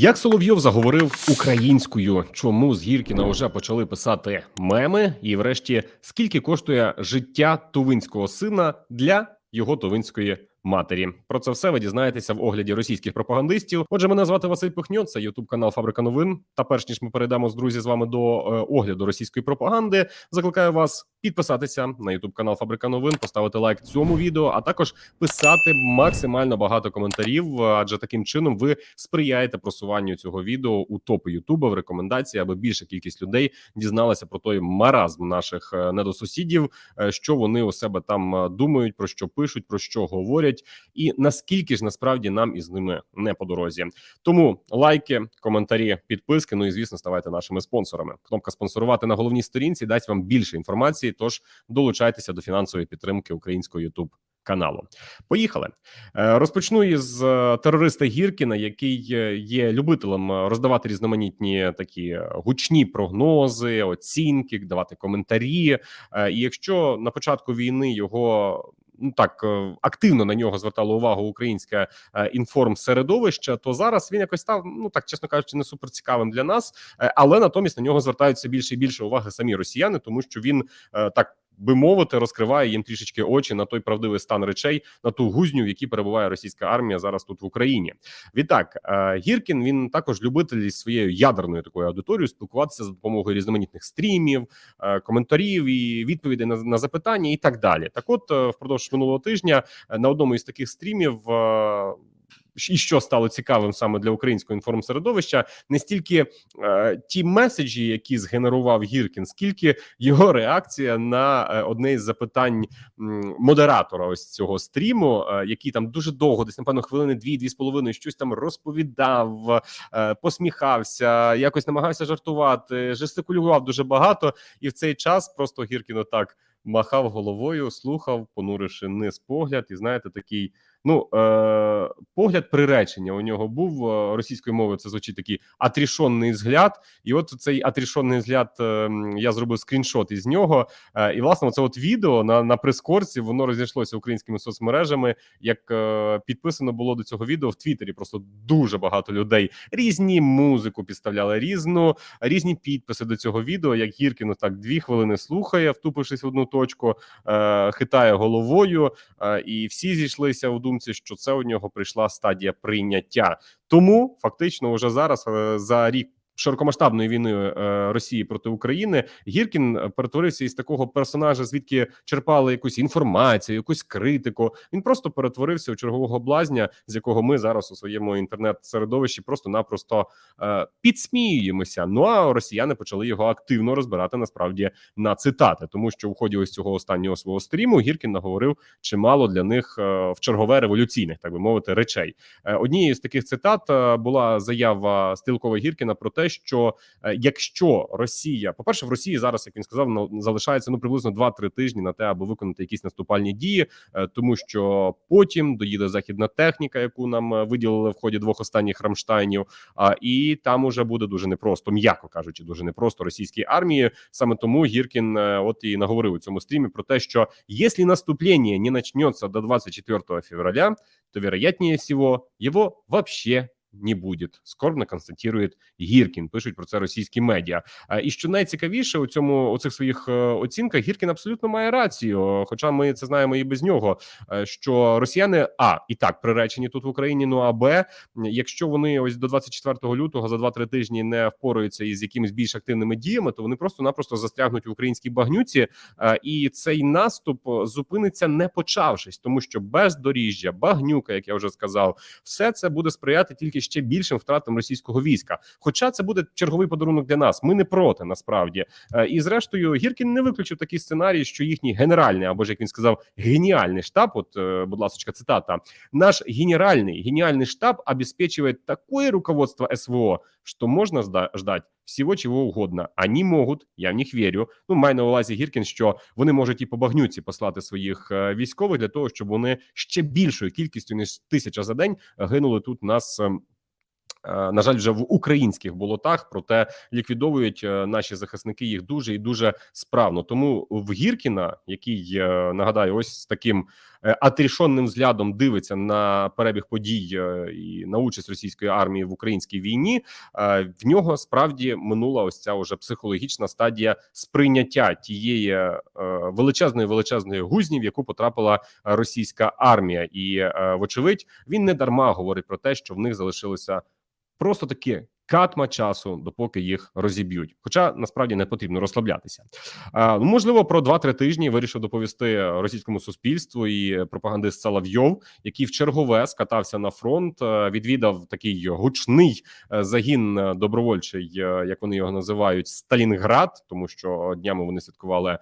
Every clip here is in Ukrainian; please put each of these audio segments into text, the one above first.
Як Соловйов заговорив українською, чому з Гіркіна вже почали писати меми? І, врешті, скільки коштує життя тувинського сина для його тувинської матері? Про це все ви дізнаєтеся в огляді російських пропагандистів. Отже, мене звати Василь Пихньо, це Ютуб канал Фабрика Новин. Та перш ніж ми перейдемо з друзі з вами до е, огляду російської пропаганди, закликаю вас підписатися на Ютуб канал Фабрика Новин, поставити лайк цьому відео, а також писати максимально багато коментарів, адже таким чином ви сприяєте просуванню цього відео у топи Ютуба в рекомендації, аби більша кількість людей дізналася про той маразм наших е, недосусідів, е, що вони у себе там е, думають, про що пишуть, про що говорять, і наскільки ж насправді нам із ними не по дорозі. Тому лайки, коментарі, підписки. Ну і звісно, ставайте нашими спонсорами. Кнопка спонсорувати на головній сторінці дасть вам більше інформації. Тож долучайтеся до фінансової підтримки українського Ютуб каналу. Поїхали. Е, Розпочну із е, терориста Гіркіна, який е, є любителем роздавати різноманітні такі гучні прогнози, оцінки, давати коментарі. І якщо на початку війни його ну так е, активно на нього звертало увагу українське е, інформсередовище, то зараз він якось став, ну так чесно кажучи, не супер цікавим для нас, Е, але натомість на нього звертаються більше і більше уваги самі росіяни, тому що він так. Би мовити, розкриває їм трішечки очі на той правдивий стан речей, на ту гузню, в якій перебуває російська армія зараз тут в Україні. Відтак е, Гіркін він також любитель із своєю ядерною такою аудиторією спілкуватися за допомогою різноманітних стрімів, е, коментарів і відповідей на, на запитання, і так далі. Так, от е, впродовж минулого тижня на одному із таких стрімів. І що стало цікавим саме для українського інформсередовища, не стільки е, ті меседжі, які згенерував Гіркін, скільки його реакція на е, одне із запитань модератора ось цього стріму, е, який там дуже довго, десь напевно, хвилини дві-дві з половиною щось там розповідав, е, посміхався, якось намагався жартувати, жестикулював дуже багато, і в цей час просто Гіркін отак махав головою, слухав, понуривши низ погляд, і знаєте, такий. Ну, е, погляд приречення у нього був е, російською мовою. Це звучить такий атрішонний взгляд. І от цей атрішонний взгляд е, я зробив скріншот із нього. Е, і власне, це от відео на, на прес-корці, воно розійшлося українськими соцмережами. Як е, підписано було до цього відео в Твіттері, просто дуже багато людей різні музику підставляли, різну різні підписи до цього відео. Як Гіркін так дві хвилини слухає, втупившись в одну точку, е, хитає головою, е, і всі зійшлися у думці, що це у нього прийшла стадія прийняття. Тому фактично, вже зараз е, за рік. Широкомасштабною війною е, Росії проти України Гіркін перетворився із такого персонажа, звідки черпали якусь інформацію, якусь критику. Він просто перетворився у чергового блазня, з якого ми зараз у своєму інтернет-середовищі просто-напросто е, підсміюємося. Ну а росіяни почали його активно розбирати насправді на цитати, тому що в ході ось цього останнього свого стріму Гіркін наговорив чимало для них е, в чергове революційних, так би мовити, речей. Однією з таких цитат була заява Стилкова Гіркіна про те, що е, якщо Росія, по перше, в Росії зараз, як він сказав, ну, залишається ну приблизно 2-3 тижні на те, аби виконати якісь наступальні дії, е, тому що потім доїде західна техніка, яку нам е, виділили в ході двох останніх рамштайнів. А і там уже буде дуже непросто, м'яко кажучи, дуже непросто російській армії. Саме тому Гіркін от і наговорив у цьому стрімі про те, що якщо наступлення не начнется до 24 февраля, то вероятнее всего его вообще не будет, скорбно констатує Гіркін. Пишуть про це російські медіа. І що найцікавіше у цьому у цих своїх е, оцінках, Гіркін абсолютно має рацію. Хоча ми це знаємо і без нього. е, Що росіяни а і так приречені тут в Україні. Ну а б, якщо вони ось до 24 лютого за 2-3 тижні не впораються із якимись більш активними діями, то вони просто-напросто застрягнуть в українській багнюці, е, і цей наступ зупиниться не почавшись, тому що бездоріжжя, багнюка, як я вже сказав, все це буде сприяти тільки ще більшим втратам російського війська. Хоча це буде черговий подарунок для нас. Ми не проти насправді. Е, І зрештою, Гіркін не виключив такий сценарій, що їхній генеральний або ж як він сказав, геніальний штаб. От, е, будь ласка, цитата: наш генеральний геніальний штаб обезпечує такое руководство СВО, что можно жда- ждать всего чого угодно. Они можуть, я в них вірю. Ну, маю на увазі Гіркін, що вони можуть і по багнюці послати своїх е, військових для того, щоб вони ще більшою кількістю ніж тисяча за день гинули тут нас. Е, на жаль, вже в українських болотах, проте ліквідовують е, наші захисники їх дуже і дуже справно. Тому в Гіркіна, який е, нагадаю, ось з таким атрішонним взглядом дивиться на перебіг подій і на участь російської армії в українській війні. В нього справді минула ось ця уже психологічна стадія сприйняття тієї величезної величезної гузні, в яку потрапила російська армія, і вочевидь він не дарма говорить про те, що в них залишилося просто таки катма часу, допоки їх розіб'ють. Хоча насправді не потрібно розслаблятися. А, ну, можливо, про 2-3 тижні вирішив доповісти російському суспільству і пропагандист Соловйов, який в чергове скатався на фронт, е, відвідав такий гучний е, загін е, добровольчий, як вони його називають, Сталінград, тому що днями вони святкували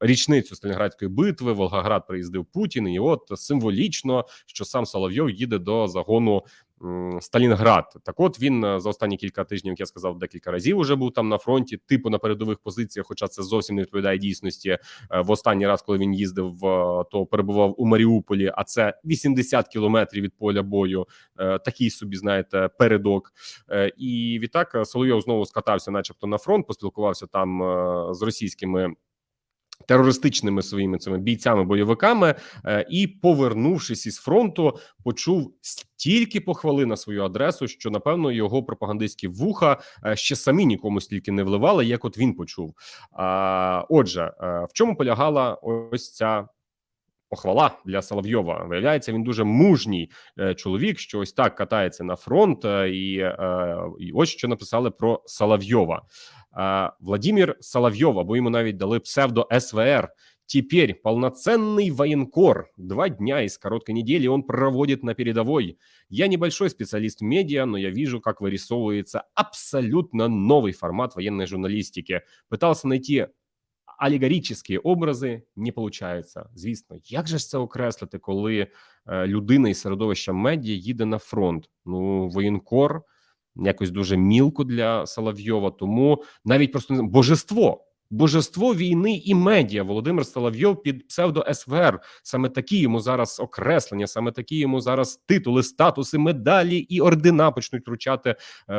річницю Сталінградської битви. Волгоград приїздив Путін, і от символічно, що сам Соловйов їде до загону. Сталінград, так от він е, за останні кілька тижнів, як я сказав, декілька разів уже був там на фронті, типу на передових позиціях. Хоча це зовсім не відповідає дійсності. Е, В останній раз, коли він їздив, е, то перебував у Маріуполі, а це 80 кілометрів від поля бою. Такий собі, знаєте, передок. І відтак Соловйов знову скатався, начебто, на фронт, поспілкувався там з російськими. Терористичними своїми цими бійцями-бойовиками, е, і, повернувшись із фронту, почув стільки похвали на свою адресу, що напевно його пропагандистські вуха е, ще самі нікому стільки не вливали, як от він почув. Отже, е, в чому полягала ось ця похвала для Соловйова? Виявляється, він дуже мужній чоловік, що ось так катається на фронт, і, і ось що написали про Соловйова. А, Владимир Соловьев, або ему навіть дали псевдо СВР. Теперь полноценный военкор. Два дня из короткой недели он проводит на передовой. Я небольшой специалист в медиа, но я вижу, как вырисовывается абсолютно новый формат военной журналистики. Пытался найти алегорическі образи, не получається. Звісно, як же ж це окреслити, коли е, людина із середовища медіа їде на фронт? Ну, воєнкор якось дуже мілко для Соловйова, тому навіть просто не божество. Божество війни і медіа Володимир Соловйов під псевдо СВР. Саме такі йому зараз окреслення, саме такі йому зараз титули, статуси, медалі і ордена почнуть вручати е,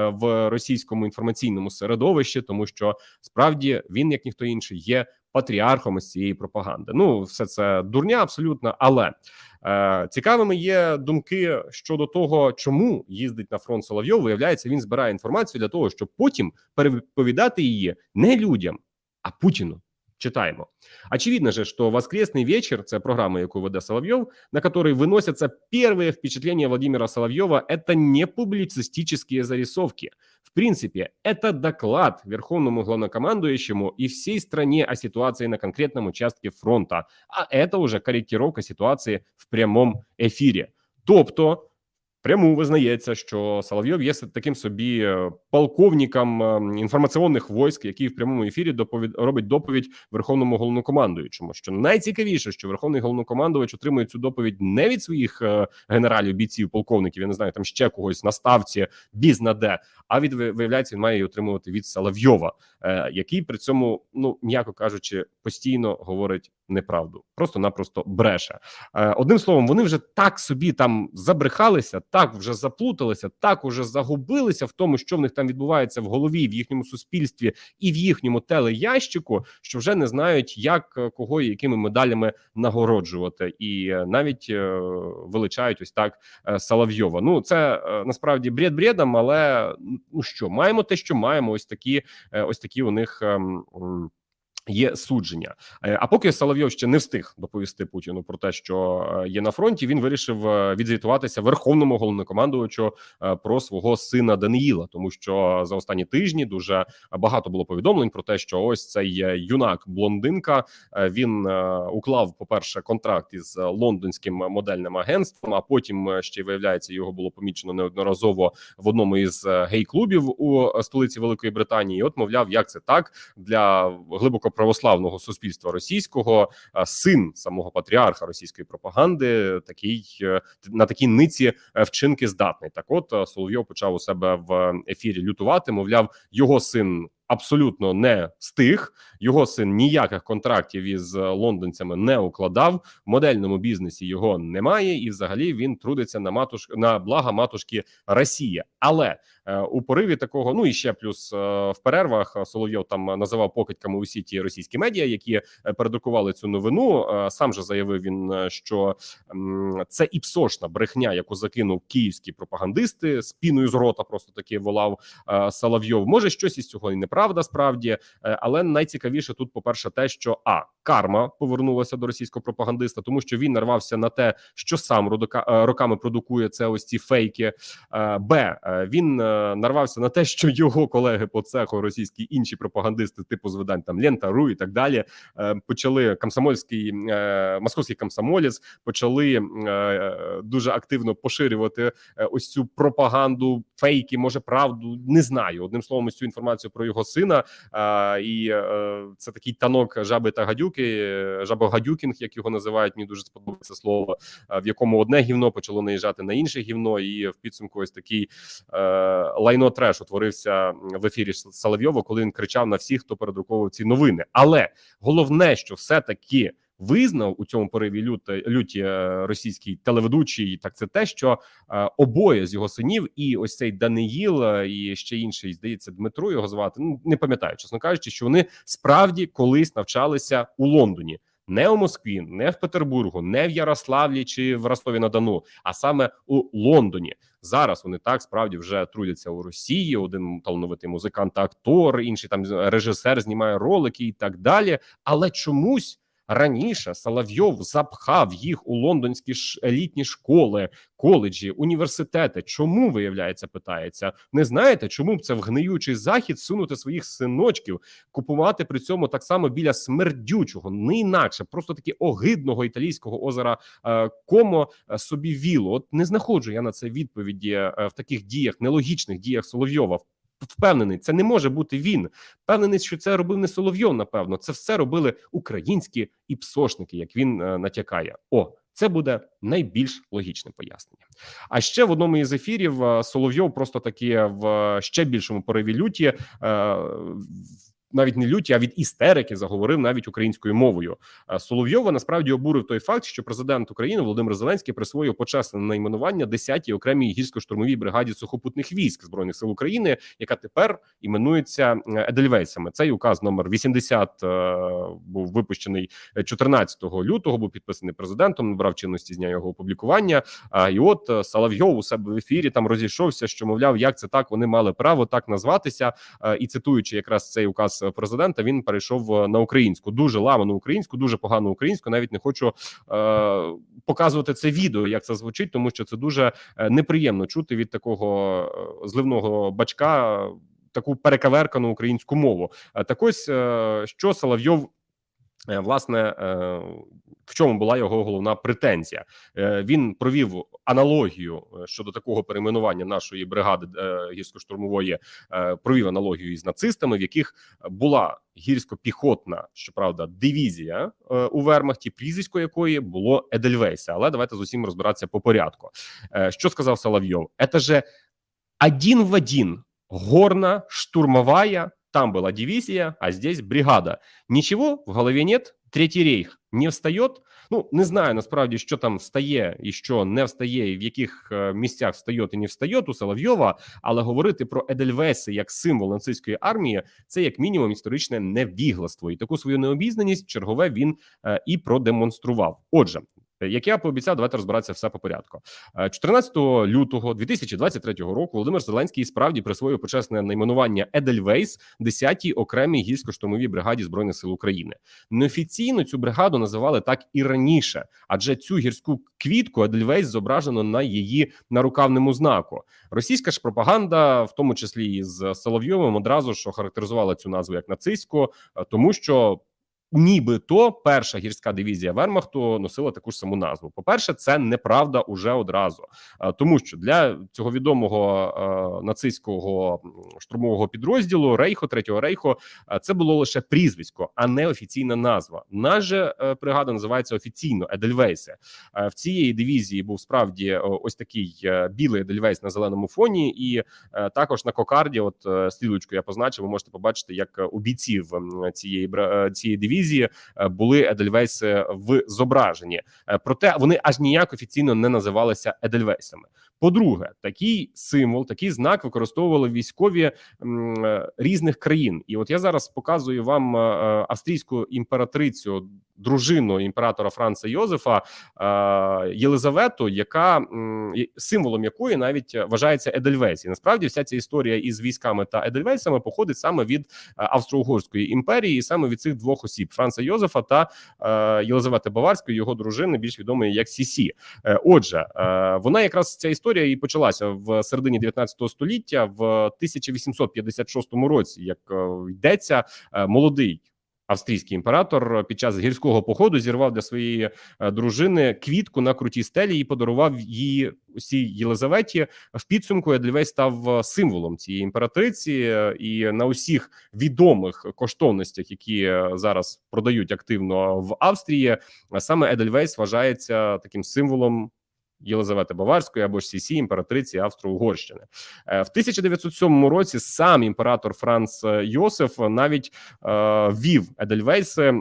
в російському інформаційному середовищі, тому що справді він, як ніхто інший, є патріархом із цієї пропаганди. Ну, все це дурня абсолютно, але цікавими є думки щодо того, чому їздить на фронт Соловйов. Виявляється, він збирає інформацію для того, щоб потім переповідати її не людям, а Путіну. Читаємо. Очевидно же, что «Воскресный вечер» — это программа, яку веде Соловьев, на которой выносятся первые впечатления Владимира Соловьева. Это не публицистические зарисовки. Принципе, это доклад Верховному главнокомандующему и всей стране о ситуации на конкретном участке фронта. А это уже корректировка ситуации в прямом ефірі. Тобто, пряму визнається, що Соловйов є таким собі е, полковником е, інформаційних військ, який в прямому ефірі доповід робить доповідь Верховному головнокомандуючому. Що найцікавіше, що Верховний головнокомандувач отримує цю доповідь не від своїх е, генералів, бійців, полковників, я не знаю, там ще когось на ставці, бізна де, а від виявляється, він має її отримувати від Соловйова, який при цьому, ну м'яко кажучи, постійно говорить неправду, просто-напросто бреше. Е, Одним словом, вони вже так собі там забрехалися, так вже заплуталися, так уже загубилися в тому, що в них там відбувається в голові, в їхньому суспільстві і в їхньому телеящику, що вже не знають, як е, кого і якими медалями нагороджувати, і е, навіть величають ось так Соловйова. Ну це насправді бред бредом, але ну що маємо те, що маємо. Ось такі, ось такі у них. Є судження, Е, а поки Соловйов ще не встиг доповісти Путіну про те, що е, є на фронті, він вирішив е, відзвітуватися верховному головнокомандувачу про свого сина Даниїла, тому що за останні тижні дуже багато було повідомлень про те, що ось цей юнак блондинка. Він уклав, по перше, контракт із лондонським модельним агентством. А потім ще виявляється, його було помічено неодноразово в одному із гей-клубів у столиці Великої Британії. І От, мовляв, як це так для глибоко православного суспільства російського син самого патріарха російської пропаганди, такий е, на такій ниці е, вчинки здатний. Так, от е, Соловйов почав у себе в ефірі лютувати. Мовляв, його син абсолютно не з тих. Його син ніяких контрактів із лондонцями не укладав. В модельному бізнесі його немає, і взагалі він трудиться на матуш на блага матушки Росія. Але у пориві такого, ну і ще плюс е, в перервах е, Соловйов там називав покидьками усі ті російські медіа, які е, передрукували цю новину. Е, Сам же заявив він, е, що це іпсошна брехня, яку закинув київські пропагандисти з піною з рота. Просто таки волав е, Соловйов. Може, щось із цього і неправда справді, е, але найцікавіше тут, по перше, те, що а карма повернулася до російського пропагандиста, тому що він нарвався на те, що сам е, роками продукує це ось ці фейки. Е, Б е, він е, нарвався на те, що його колеги по цеху російські інші пропагандисти, типу з видань там Лента Ру і так далі, е, почали комсомольський е, московський комсомолець почали е, дуже активно поширювати ось цю пропаганду, фейки, може правду не знаю. Одним словом, цю інформацію про його сина. Е, і е, це такий танок жаби та гадюки, жабогадюкінг, як його називають. Мені дуже сподобається слово, в якому одне гівно почало наїжджати на інше гівно, і в підсумку ось такий е, лайно треш утворився в ефірі Соловйова, коли він кричав на всіх, хто передруковував ці новини. Але головне, що все таки визнав у цьому пориві люті, люті е, російський телеведучий, так це те, що е, обоє з його синів, і ось цей Даниїл, е, і ще інший, здається, Дмитро його звати. Ну не пам'ятаю, чесно кажучи, що вони справді колись навчалися у Лондоні. Не у Москві, не в Петербургу, не в Ярославлі чи в Ростові на Дону, а саме у Лондоні. Зараз вони так справді вже трудяться у Росії. Один талановитий музикант, актор, інший там режисер знімає ролики і так далі. Але чомусь раніше Соловйов запхав їх у лондонські елітні школи, коледжі, університети. Чому виявляється, питається? Не знаєте, чому б це в гниючий захід сунути своїх синочків, купувати при цьому так само біля смердючого, не інакше, просто таки огидного італійського озера е, Комо е, собі віло. От не знаходжу я на це відповіді е, в таких діях, нелогічних діях Соловйова. Впевнений, це не може бути він. Впевнений, що це робив не Соловйов. Напевно, це все робили українські іпсошники, як він е, натякає. О, це буде найбільш логічне пояснення. А ще в одному із ефірів е, Соловйов просто таки в ще більшому пориві люті. Навіть не люті, а від істерики заговорив навіть українською мовою. Е, Соловйова насправді обурив той факт, що президент України Володимир Зеленський присвоїв почесне найменування 10-й окремій гірсько-штурмовій бригаді сухопутних військ збройних сил України, яка тепер іменується е, Едельвейсами. Цей указ номер 80 е, був випущений 14 лютого. Був підписаний президентом. Набрав чинності з дня його опублікування. І от Соловйов у себе в ефірі там розійшовся, що мовляв, як це так вони мали право так назватися. І цитуючи якраз цей указ президента, він перейшов е, на українську, дуже ламану українську, дуже погану українську. Навіть не хочу е, показувати це відео, як це звучить, тому що це дуже е, неприємно чути від такого е, зливного бачка е, таку перекаверкану українську мову. Е, Так ось е, що Соловйов. е, Власне, е, в чому була його головна претензія? Е, Він провів аналогію е, щодо такого перейменування нашої бригади е, гірсько-штурмової, е, провів аналогію із нацистами, в яких була гірсько-піхотна, щоправда, дивізія у Вермахті, прізвисько якої було Едельвейса. Але давайте з усім розбиратися по порядку. Що сказав Соловйов? Це же один в один горна штурмовая. Там была дивизия, а здесь бригада. Ничего в голове нет. Третій рейх не встает. Ну не знаю насправді, що там встає і що не встає, і в яких е, місцях встає і не встає у Соловйова. Але говорити про Едельвеси як символ нацистської армії це як мінімум історичне невігластво, і таку свою необізнаність чергове він е, і продемонстрував. Отже. Як я пообіцяв, давайте розбиратися все по порядку. Е, 14 лютого 2023 року Володимир Зеленський справді присвоїв почесне найменування Едельвейс 10-й окремій гірсько-штурмовій бригаді збройних сил України. Неофіційно цю бригаду називали так і раніше, адже цю гірську квітку Едельвейс зображено на її нарукавному знаку. Російська ж пропаганда, в тому числі і з Соловйовим, одразу ж охарактеризувала цю назву як нацистську, е, тому що Нібито перша гірська дивізія Вермахту носила таку ж саму назву. По перше, це неправда уже одразу, Е, тому що для цього відомого е, нацистського штурмового підрозділу Рейху Третього Рейху е, це було лише прізвисько, а не офіційна назва. Наша же е, бригада називається офіційно Едельвейсе. В цієї дивізії був справді ось такий білий Едельвейс на зеленому фоні, і також на кокарді, от стрілочку я позначив, ви можете побачити, як у бійців цієї цієї дивізії е, були Едельвейси в зображенні. Е, Проте вони аж ніяк офіційно не називалися Едельвейсами. По-друге, такий символ, такий знак використовували військові е, різних країн. І от я зараз показую вам австрійську імператрицю, дружину імператора Франца Йозефа е, Єлизавету, яка символом якої навіть вважається Едельвейс. І насправді вся ця історія із військами та Едельвейсами походить саме від е, Австро-Угорської імперії, і саме від цих двох осіб: Франца Йозефа та е, Єлизавети Баварської, його дружини, більш відомої як Сісі. Отже, вона якраз ця історія і почалася в середині 19 століття, в 1856 році, як йдеться, молодий. Австрійський імператор під час гірського походу зірвав для своєї е, дружини квітку на крутій стелі і подарував її усій Єлизаветі. В підсумку Едельвейс став е, символом цієї імператриці, і на усіх відомих коштовностях, які е, зараз продають активно в Австрії, саме Едельвейс вважається таким символом. Єлизавети Баварської або ж Сісі, імператриці Австро-Угорщини Е, в 1907 році. Сам імператор Франц Йосиф навіть е, ввів Едельвейси.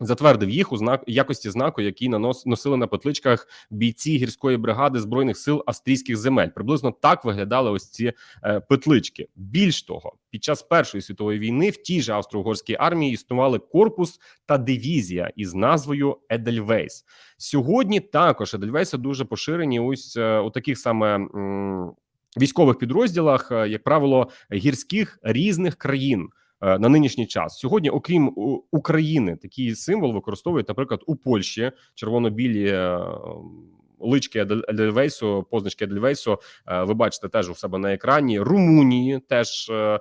Затвердив їх у знак якості знаку, який нанос носили на петличках бійці гірської бригади збройних сил австрійських земель. Приблизно так виглядали ось ці е, петлички. Більш того, під час першої світової війни в тій же австро-угорській армії існували корпус та дивізія із назвою Едельвейс. Сьогодні також Едельвейси дуже поширені ось е, у таких саме. м, Військових підрозділах, е, як правило, гірських різних країн на нинішній час. Сьогодні, окрім України, такий символ використовують, наприклад, у Польщі червоно-білі е, лички Едельвейсу, позначки Едельвейсу. е, Ви бачите теж у себе на екрані. Румунії теж е,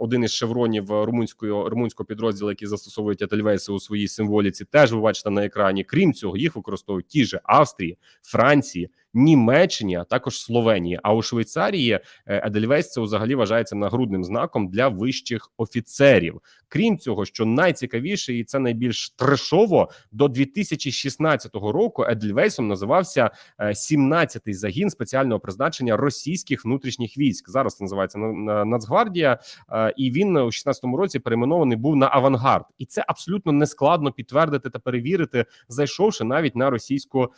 один із шевронів румунської румунського підрозділу, які застосовують Едельвейси у своїй символіці. Теж ви бачите на екрані. Крім цього, їх використовують ті ж Австрії, Франції. Німеччині, а також Словенії. А у Швейцарії е, Едельвейс це взагалі вважається нагрудним знаком для вищих офіцерів. Крім цього, що найцікавіше, і це найбільш трешово, до 2016 року Едельвейсом називався е, 17-й загін спеціального призначення російських внутрішніх військ. Зараз це називається На- На- Нацгвардія, е, і він у 16-му році перейменований був на авангард, і це абсолютно нескладно підтвердити та перевірити, зайшовши навіть на російську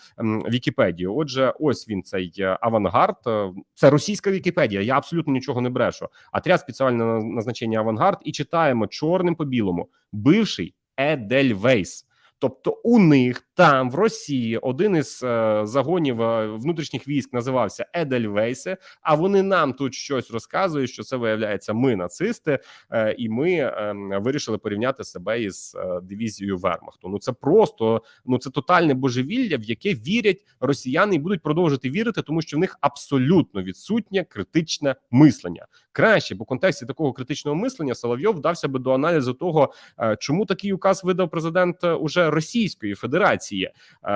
Вікіпедію. Отже, ось він цей е, авангард. Е, Це російська Вікіпедія. Я абсолютно нічого не брешу. Отряд спеціального назначення авангард і читаємо чорним по білому. Бивший Едельвейс. Тобто у них там в Росії один із е, загонів е, внутрішніх військ називався Едельвейси. А вони нам тут щось розказують, що це виявляється ми нацисти, е, і ми е, вирішили порівняти себе із е, дивізією Вермахту. Ну це просто ну це тотальне божевілля, в яке вірять росіяни і будуть продовжити вірити, тому що в них абсолютно відсутнє критичне мислення. Краще, бо в контексті такого критичного мислення Соловйов вдався би до аналізу того, е, чому такий указ видав президент е, уже Російської Федерації. Е,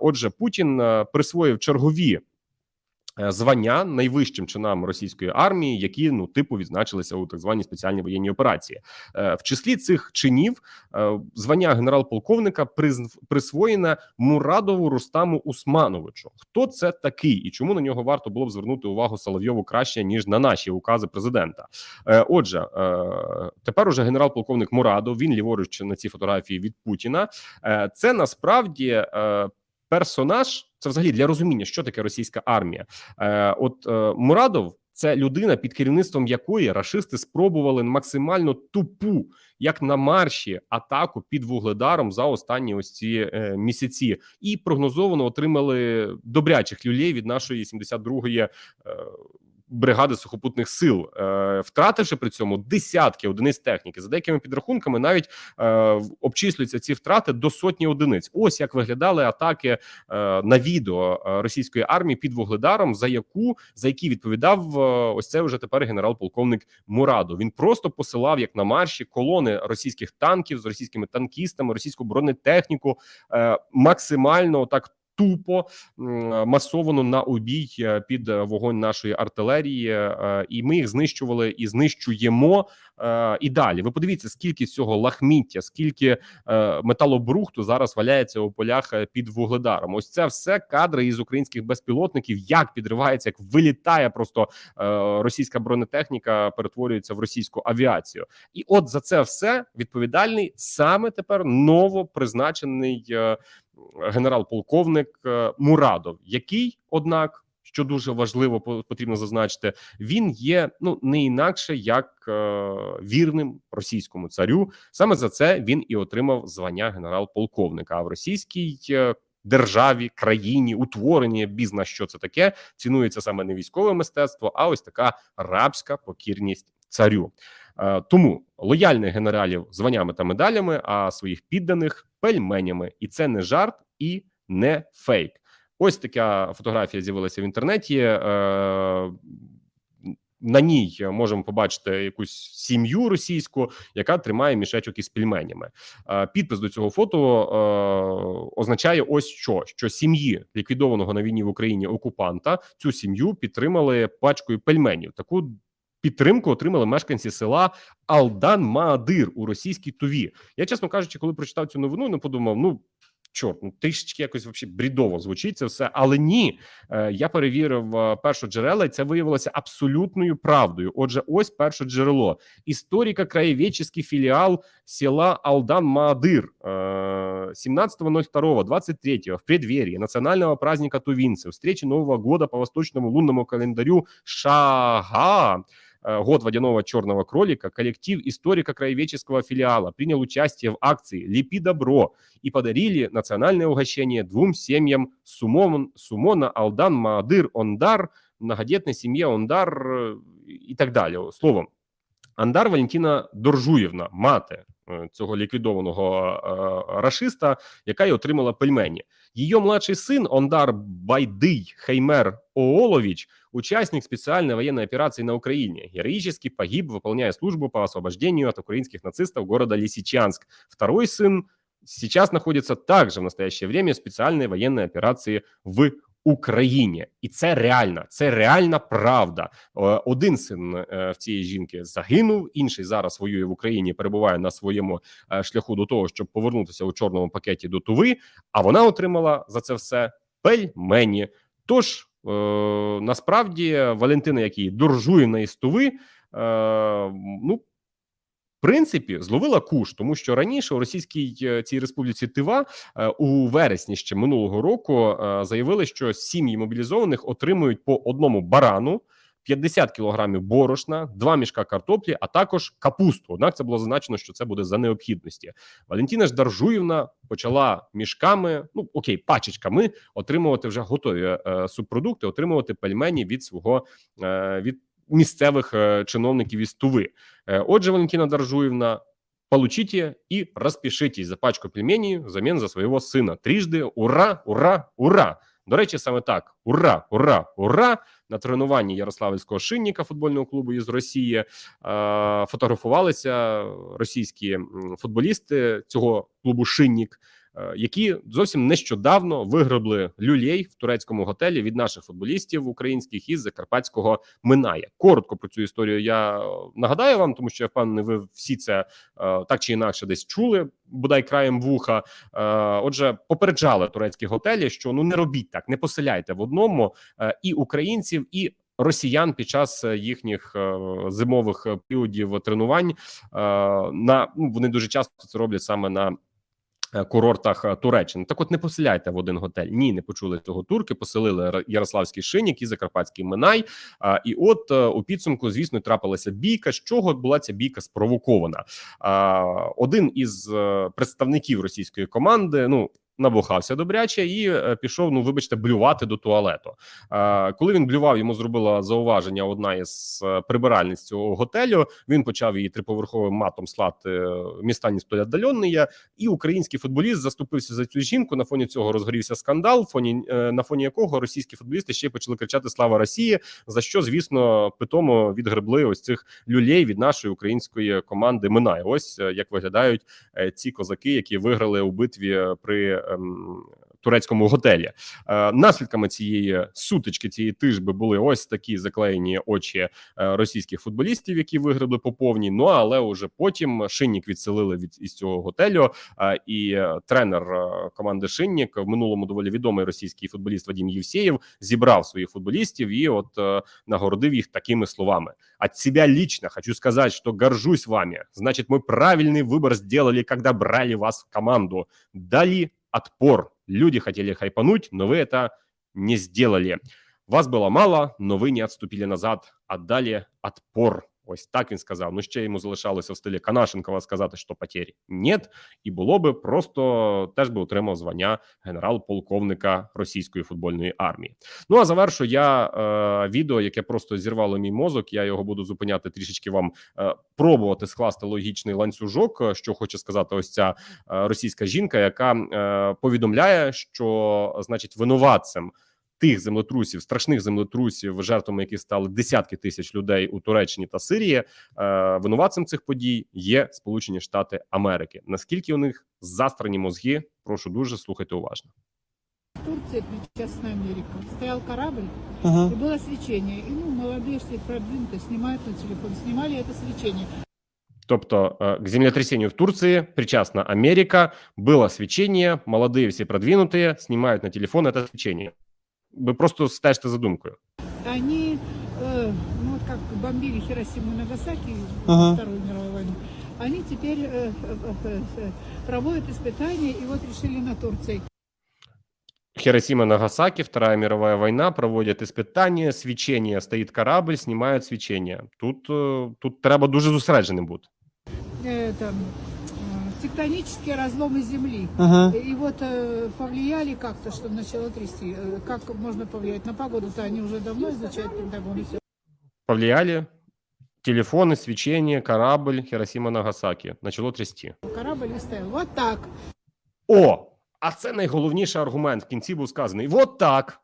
Отже, Путін е, присвоїв чергові. Е, Звання найвищим чинам російської армії, які ну типу відзначилися у так званій спеціальній воєнній операції, Е, в числі цих чинів е, звання генерал-полковника присвоєне Мурадову Рустаму Усмановичу. Хто це такий і чому на нього варто було б звернути увагу Соловйову краще ніж на наші укази президента? Отже, тепер уже генерал-полковник Мурадов. Він ліворуч на цій фотографії від Путіна. Це насправді персонаж. Це взагалі для розуміння, що таке російська армія. Е, От е, Мурадов. Це людина, під керівництвом якої рашисти спробували максимально тупу, як на марші, атаку під вугледаром за останні ось ці е, місяці, і прогнозовано отримали добрячих люлей від нашої 72-ї е, бригади сухопутних сил, е, втративши при цьому десятки одиниць техніки. За деякими підрахунками, навіть е, обчислюються ці втрати до сотні одиниць. Ось як виглядали атаки е, на відео російської армії під вугледаром, за яку за які відповідав ось це вже тепер генерал-полковник Мураду. Він просто посилав як на марші колони російських танків з російськими танкістами, російську бронетехніку максимально так. Тупо масовано на обій е, під е, вогонь нашої артилерії, е, і ми їх знищували і знищуємо і далі. Ви подивіться, скільки цього лахміття, скільки металобрухту зараз валяється у полях під вугледаром. Ось це все кадри із українських безпілотників, як підривається, як вилітає просто російська бронетехніка, перетворюється в російську авіацію. І от за це все відповідальний саме тепер новопризначений генерал-полковник е, Мурадов, який, однак, що дуже важливо по- потрібно зазначити, він є ну не інакше як е, вірним російському царю. Саме за це він і отримав звання генерал-полковника. А в російській е, державі, країні, утворенні бізна, що це таке, цінується саме не військове мистецтво, а ось така рабська покірність царю. Е, Тому лояльних генералів званнями та медалями, а своїх підданих пельменями, і це не жарт і не фейк. Ось така фотографія з'явилася в інтернеті. Е, на ній можемо побачити якусь сім'ю російську, яка тримає мішечок із пельменями. Е, Підпис до цього фото означає ось що: що сім'ї ліквідованого на війні в Україні окупанта цю сім'ю підтримали пачкою пельменів. Таку підтримку отримали мешканці села Алдан Маадир у російській Туві. Я, чесно кажучи, коли прочитав цю новину, не подумав: ну. Чорт, ну трішечки якось вообще брідово звучить це все, але ні. Е, я перевірив е, першоджерела, і це виявилося абсолютною правдою. Отже, ось перше джерело: історико-краєведческий філіал села Алдан Маадир е, 17.02.23 в преддверии национального праздника тувинцев, встречи Нового года по восточному лунному календарю Шага год водяного черного кролика, коллектив историко-краеведческого филиала принял участие в акции «Лепи добро» и подарили национальное угощение двум семьям Сумон, Сумона, Алдан, Маадыр, Ондар, многодетной семье Ондар э, и так далі. Словом, Андар Валентина Доржуєвна, мати е, цього ліквідованого е, рашиста, яка й отримала пельмені. Її младший син Ондар Байдий Хеймер Оолович, участник специальной военной операции на Украине, героически погиб, выполняя службу по освобождению от украинских нацистов города Лисичанск. Второй сын сейчас находится также в настоящее время в специальной военной операции в Україні, і це реальна, це реальна правда. Е, Один син е, в цієї жінки загинув, інший зараз воює в Україні, перебуває на своєму е, шляху до того, щоб повернутися у чорному пакеті до Туви. А вона отримала за це все пельмені. Тож насправді Валентина, який Дуржуївна із Туви, е, ну. Принципі, зловила куш, тому що раніше у російській е, цій республіці Тива е, у вересні ще минулого року е, заявили, що сім'ї мобілізованих отримують по одному барану, 50 кілограмів борошна, два мішка картоплі, а також капусту. Однак це було зазначено, що це буде за необхідності. Валентина ж Даржуївна почала мішками, ну окей, пачечками отримувати вже готові е, субпродукти, отримувати пельмені від свого е, від місцевих е, чиновників із Туви. Е, Отже, Валентина Даржуевна, получите и распишитесь за пачку пельменей взамен за своего сына. Трижды ура, ура, ура! До речі, саме так: ура, ура, ура! На тренуванні Ярославського шинника футбольного клубу із Росії е, фотографувалися російські футболісти цього клубу Шиннік, які зовсім нещодавно виграбли люлей в турецькому готелі від наших футболістів українських із закарпатського Минає. Коротко про цю історію я е, нагадаю вам, тому що я впевнений, ви всі це е, так чи інакше десь чули, бодай краєм вуха. Е, Отже, попереджали турецькі готелі, що ну не робіть так, не поселяйте в одному е, і українців, і росіян під час е, їхніх е, зимових е, періодів тренувань. Е, на ну вони дуже часто це роблять саме на. Е, Курортах е, Туреччини так, от не поселяйте в один готель. Ні, не почули цього турки. Поселили Ярославський шинік і Закарпатський Минай. І от е, у підсумку, звісно, трапилася бійка. З чого була ця бійка спровокована? Один із представників російської команди, ну набухався добряче і е, пішов, ну вибачте, блювати до туалету. Е, коли він блював, йому зробила зауваження одна із е, прибиральниць цього готелю. Він почав її триповерховим матом слати міста віддаленні. І український футболіст заступився за цю жінку. На фоні цього розгорівся скандал, фоні на фоні якого російські футболісти ще почали кричати Слава Росії! За що, звісно, питому відгребли ось цих люлей від нашої української команди. Минає. Ось як виглядають ці козаки, які виграли у битві при турецькому готелі. Е, наслідками цієї сутички, цієї тижби були ось такі заклеєні очі е, російських футболістів, які вигребли по повній. Ну але уже потім Шиннік відселили від із цього готелю. е, і е, тренер е, команди Шиннік в минулому доволі відомий російський футболіст Вадим Євсеєв зібрав своїх футболістів і от е, нагородив їх такими словами: от себя лично хочу сказать, что горжусь вами. Значит, мы правильный выбор сделали, когда брали вас в команду. Дали отпор. Люди хотели хайпануть, но вы это не сделали. Вас было мало, но ви не отступили назад, отдали отпор. Ось так він сказав. Ну ще йому залишалося в стилі Канашенкова сказати, що потерь нет, і було би просто теж би отримав звання генерал-полковника російської футбольної армії. Ну а завершу я е, відео, яке просто зірвало мій мозок. Я його буду зупиняти трішечки вам е, пробувати скласти логічний ланцюжок. е, Що хоче сказати, ось ця е, російська жінка, яка е, повідомляє, що значить винуватцем Тих землетрусів, страшних землетрусів, жертвами яких стали десятки тисяч людей у Туреччині та Сирії. Е, винуватцем цих подій є Сполучені Штати Америки. Наскільки у них застрані мозги? Прошу дуже слухайте уважно. Турция причастна Америка. Стоял корабль, Ага. и было свечение. И ну, молодые, если продвинутые, снимают на телефон. Снимали это свечение. Тобто э, к землетрясению в Турции причастна Америка, было свечение, молодые все продвинутые снимают на телефон это свечение. Ви просто стежте за думкою. Они, э, ну вот как бомбили Хиросиму и Нагасаки во Ага. Вторую мировую войну, они теперь э, э, э, э, проводят испытания и вот решили на Турции. Хиросима, Нагасаки, Вторая мировая война, проводять испытания, свечение, стоїть корабль, знімають свечение. Тут, е, тут треба дуже зосередженим бути. Э, там, э, тектонические разломы Земли. Ага. И вот э, повлияли как-то, что начало трясти. Э, как можно повлиять на погоду-то? Они уже давно изучают Пентагон и все. Повлияли телефони, свечение, корабль, Хиросима, Нагасаки. Начало трясти. Корабль и стоял. Вот так. О, а це найголовніший аргумент. В кінці був сказаний. Вот так.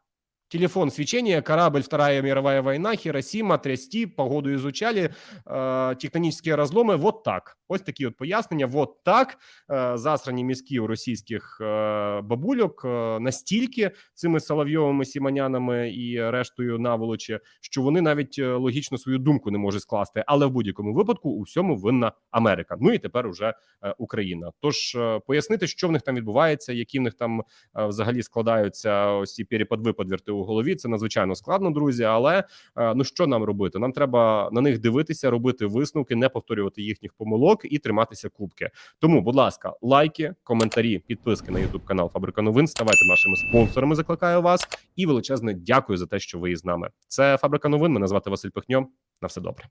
Телефон свечения, корабль, Вторая мировая война, Хиросима, трясти, погоду изучали, э, тектонічні розломи. Вот так. Ось такі от пояснення. Вот так. Е, засрані мізки у російських е, бабульок е, настільки цими Соловйовими, Сімонянами і рештою наволочі, що вони навіть логічно свою думку не можуть скласти. Але в будь-якому випадку у всьому винна Америка. Ну і тепер уже Україна. Тож пояснити, що в них там відбувається, які в них там взагалі складаються ось ці перепад-випадверти у голові. Це надзвичайно складно, друзі. Але ну що нам робити? Нам треба на них дивитися, робити висновки, не повторювати їхніх помилок і триматися кубки. Тому, будь ласка, лайки, коментарі, підписки на Ютуб канал Фабрика Новин. Ставайте нашими спонсорами. Закликаю вас і величезне дякую за те, що ви із нами. Це Фабрика Новин. Мене звати Василь Пихньо. На все добре.